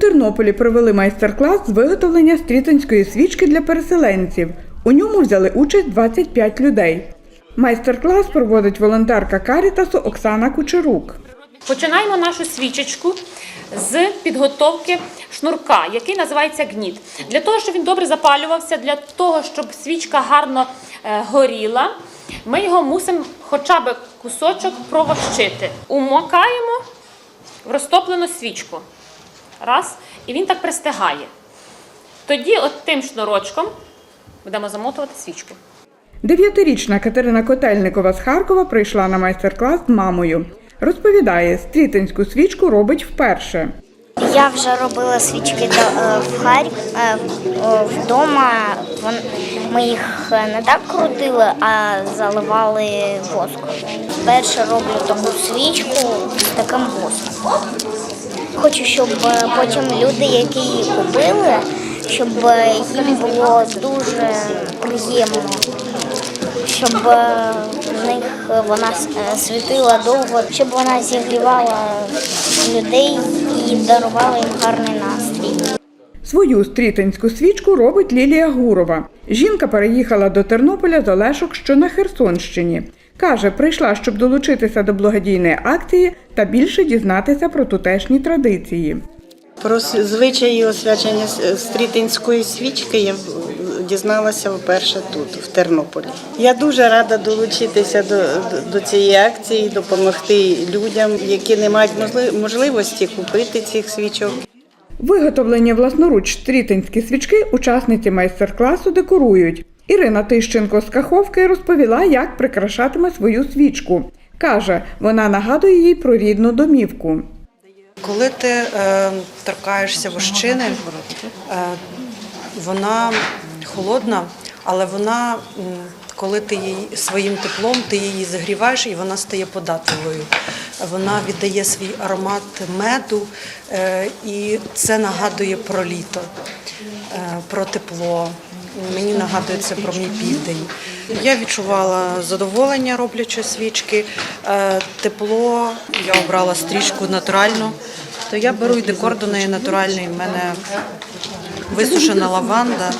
Тернополі провели майстер-клас з виготовлення стрітинської свічки для переселенців. У ньому взяли участь 25 людей. Майстер-клас проводить волонтерка Карітасу Оксана Кучерук. Починаємо нашу свічечку з підготовки шнурка, який називається гніт. Для того, щоб він добре запалювався, для того, щоб свічка гарно е, горіла, ми його мусимо хоча б кусочок провощити. Умокаємо в розтоплену свічку. Раз, і він так пристигає. Тоді от тим шнурочком будемо замотувати свічку. Дев'ятирічна Катерина Котельникова з Харкова прийшла на майстер-клас з мамою. Розповідає, стрітинську свічку робить вперше. Я вже робила свічки е, в Харк е, вдома. Ми їх е, не так крутили, а заливали воском. Перше роблю таку свічку з таким воском. Хочу, щоб е, потім люди, які її купили, щоб е, їм було дуже приємно, щоб в них вона світила довго, щоб вона зігрівала людей і дарувала їм гарний настрій. Свою стрітинську свічку робить Лілія Гурова. Жінка переїхала до Тернополя з Олешок, що на Херсонщині. Каже, прийшла, щоб долучитися до благодійної акції та більше дізнатися про тутешні традиції. Про звичаї освячення стрітинської свічки я дізналася вперше тут, в Тернополі. Я дуже рада долучитися до, до, цієї акції, допомогти людям, які не мають можливості купити цих свічок. Виготовлені власноруч стрітинські свічки учасниці майстер-класу декорують. Ірина Тищенко з Каховки розповіла, як прикрашатиме свою свічку. Каже, вона нагадує їй про рідну домівку. Коли ти е, торкаєшся вощини, е, вона холодна, але вона, коли ти її своїм теплом, ти її загріваєш і вона стає податливою. Вона віддає свій аромат меду, е, і це нагадує про літо, е, про тепло. Мені нагадує це про мій південь. Я відчувала задоволення, роблячи свічки, е, тепло. Я обрала стрічку натуральну, то я беру і декор до неї натуральний. У мене висушена лаванда.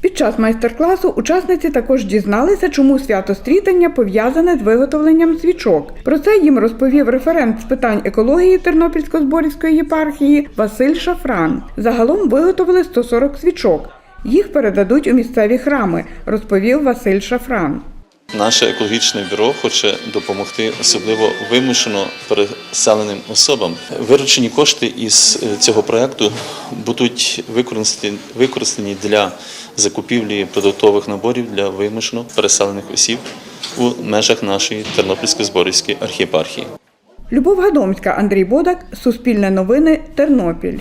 Під час майстер-класу учасниці також дізналися, чому свято стрітання пов'язане з виготовленням свічок. Про це їм розповів референт з питань екології Тернопільсько-Зборівської єпархії Василь Шафран. Загалом виготовили 140 свічок. Їх передадуть у місцеві храми, розповів Василь Шафран. Наше екологічне бюро хоче допомогти особливо вимушено переселеним особам. Виручені кошти із е, цього проекту будуть використані, для закупівлі продуктових наборів для вимушено переселених осіб у межах нашої Тернопільсько-Зборівської архієпархії. Любов Гадомська, Андрій Бодак, Суспільне новини, Тернопіль.